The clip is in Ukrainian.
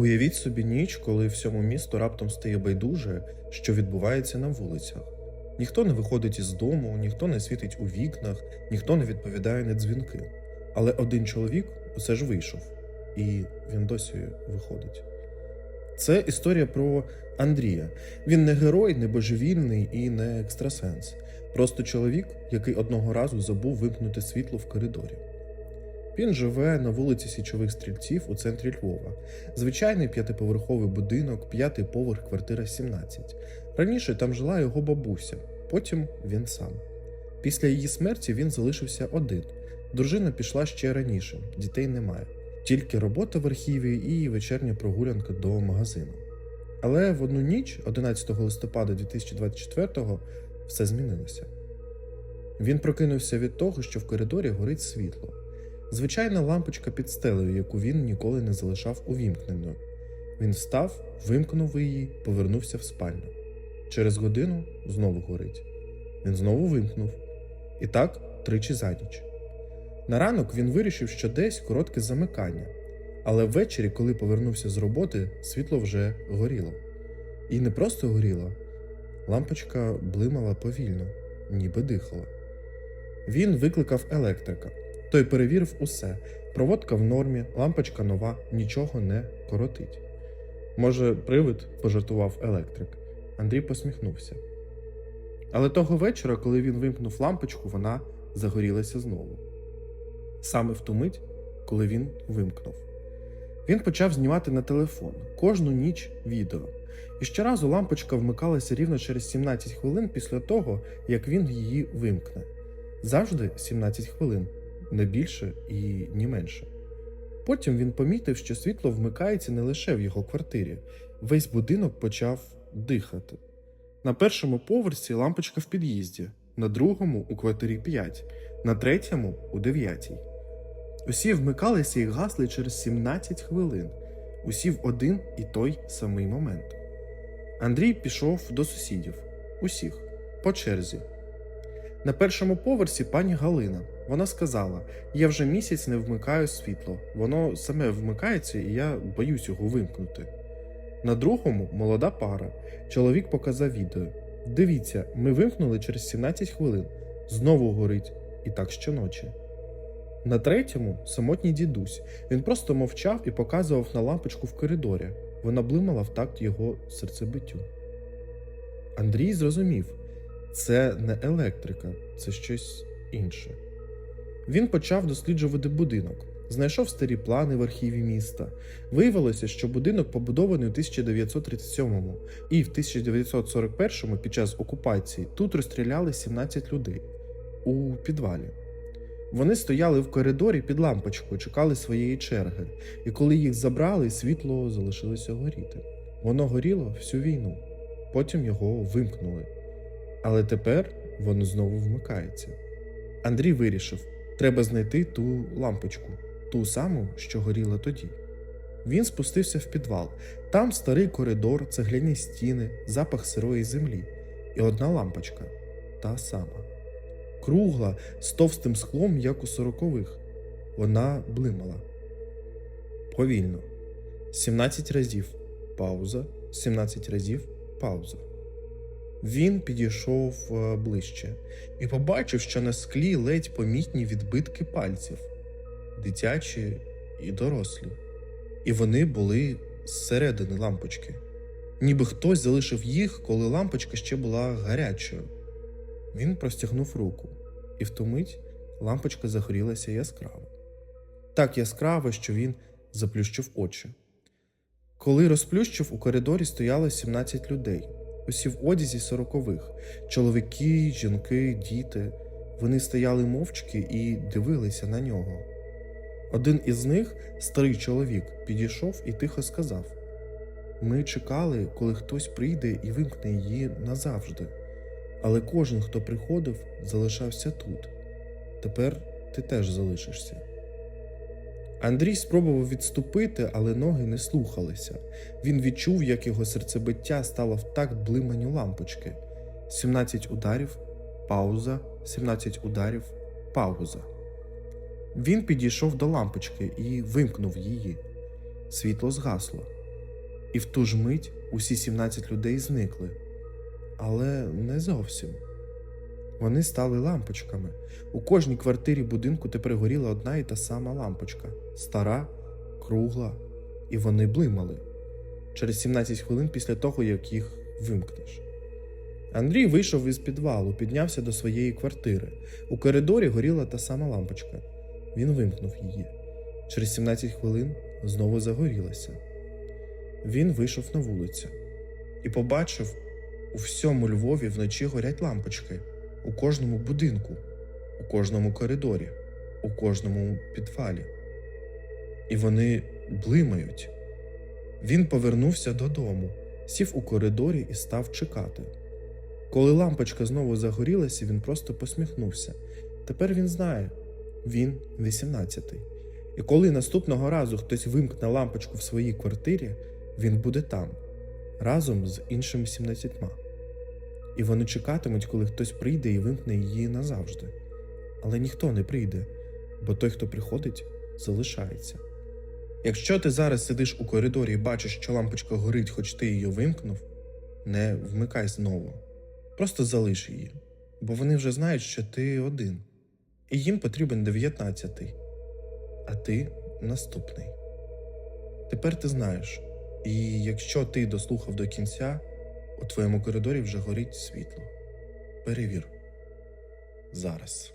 Уявіть собі ніч, коли всьому місту раптом стає байдуже, що відбувається на вулицях. Ніхто не виходить із дому, ніхто не світить у вікнах, ніхто не відповідає на дзвінки. Але один чоловік усе ж вийшов, і він досі виходить. Це історія про Андрія. Він не герой, не божевільний і не екстрасенс. Просто чоловік, який одного разу забув вимкнути світло в коридорі. Він живе на вулиці Січових стрільців у центрі Львова. Звичайний п'ятиповерховий будинок, п'ятий поверх, квартира 17. Раніше там жила його бабуся, потім він сам. Після її смерті він залишився один. Дружина пішла ще раніше, дітей немає. Тільки робота в архіві і вечірня прогулянка до магазину. Але в одну ніч, 11 листопада 2024-го, все змінилося. Він прокинувся від того, що в коридорі горить світло. Звичайна лампочка під стелею, яку він ніколи не залишав увімкненою. Він встав, вимкнув її, повернувся в спальню. Через годину знову горить. Він знову вимкнув. І так тричі за ніч. На ранок він вирішив, що десь коротке замикання, але ввечері, коли повернувся з роботи, світло вже горіло. І не просто горіло, лампочка блимала повільно, ніби дихала. Він викликав електрика. Той перевірив усе. Проводка в нормі, лампочка нова, нічого не коротить. Може, привид, пожартував електрик. Андрій посміхнувся. Але того вечора, коли він вимкнув лампочку, вона загорілася знову. Саме в ту мить, коли він вимкнув. Він почав знімати на телефон кожну ніч відео. І щоразу лампочка вмикалася рівно через 17 хвилин після того, як він її вимкне. Завжди 17 хвилин, не більше і не менше. Потім він помітив, що світло вмикається не лише в його квартирі, весь будинок почав дихати. На першому поверсі лампочка в під'їзді, на другому у квартирі 5, на третьому у 9. Усі вмикалися і гасли через 17 хвилин, усі в один і той самий момент. Андрій пішов до сусідів, усіх, по черзі. На першому поверсі пані Галина. Вона сказала: Я вже місяць не вмикаю світло, воно саме вмикається, і я боюсь його вимкнути. На другому молода пара. Чоловік показав відео. Дивіться, ми вимкнули через 17 хвилин. Знову горить, і так щоночі. На третьому самотній дідусь. Він просто мовчав і показував на лампочку в коридорі. Вона блимала в такт його серцебиттю. Андрій зрозумів, це не електрика, це щось інше. Він почав досліджувати будинок, знайшов старі плани в архіві міста. Виявилося, що будинок побудований у 1937-му, і в 1941-му під час окупації тут розстріляли 17 людей у підвалі. Вони стояли в коридорі під лампочкою, чекали своєї черги, і коли їх забрали, світло залишилося горіти. Воно горіло всю війну, потім його вимкнули. Але тепер воно знову вмикається. Андрій вирішив, треба знайти ту лампочку, ту саму, що горіла тоді. Він спустився в підвал. Там старий коридор, цегляні стіни, запах сирої землі і одна лампочка та сама. Кругла з товстим склом, як у сорокових. Вона блимала. Повільно. 17 разів пауза, 17 разів пауза. Він підійшов е, ближче і побачив, що на склі ледь помітні відбитки пальців дитячі і дорослі. І вони були зсередини лампочки, ніби хтось залишив їх, коли лампочка ще була гарячою. Він простягнув руку, і в ту мить лампочка загорілася яскраво. Так яскраво, що він заплющив очі. Коли розплющив, у коридорі стояло 17 людей, усі в одязі сорокових чоловіки, жінки, діти. Вони стояли мовчки і дивилися на нього. Один із них, старий чоловік, підійшов і тихо сказав: Ми чекали, коли хтось прийде і вимкне її назавжди. Але кожен, хто приходив, залишався тут. Тепер ти теж залишишся. Андрій спробував відступити, але ноги не слухалися. Він відчув, як його серцебиття стало в такт блиманню лампочки. 17 ударів, пауза, 17 ударів, пауза. Він підійшов до лампочки і вимкнув її. Світло згасло. І в ту ж мить усі 17 людей зникли. Але не зовсім. Вони стали лампочками. У кожній квартирі будинку тепер горіла одна і та сама лампочка стара, кругла, і вони блимали через 17 хвилин після того, як їх вимкнеш. Андрій вийшов із підвалу, піднявся до своєї квартири. У коридорі горіла та сама лампочка. Він вимкнув її. Через 17 хвилин знову загорілася. Він вийшов на вулицю і побачив, у всьому Львові вночі горять лампочки у кожному будинку, у кожному коридорі, у кожному підвалі. І вони блимають. Він повернувся додому, сів у коридорі і став чекати. Коли лампочка знову загорілася, він просто посміхнувся. Тепер він знає, він 18-й. І коли наступного разу хтось вимкне лампочку в своїй квартирі, він буде там, разом з іншими 17. І вони чекатимуть, коли хтось прийде і вимкне її назавжди. Але ніхто не прийде, бо той, хто приходить, залишається. Якщо ти зараз сидиш у коридорі і бачиш, що лампочка горить, хоч ти її вимкнув, не вмикай знову. Просто залиш її, бо вони вже знають, що ти один, і їм потрібен 19-й, а ти наступний. Тепер ти знаєш, і якщо ти дослухав до кінця, у твоєму коридорі вже горить світло. Перевір зараз.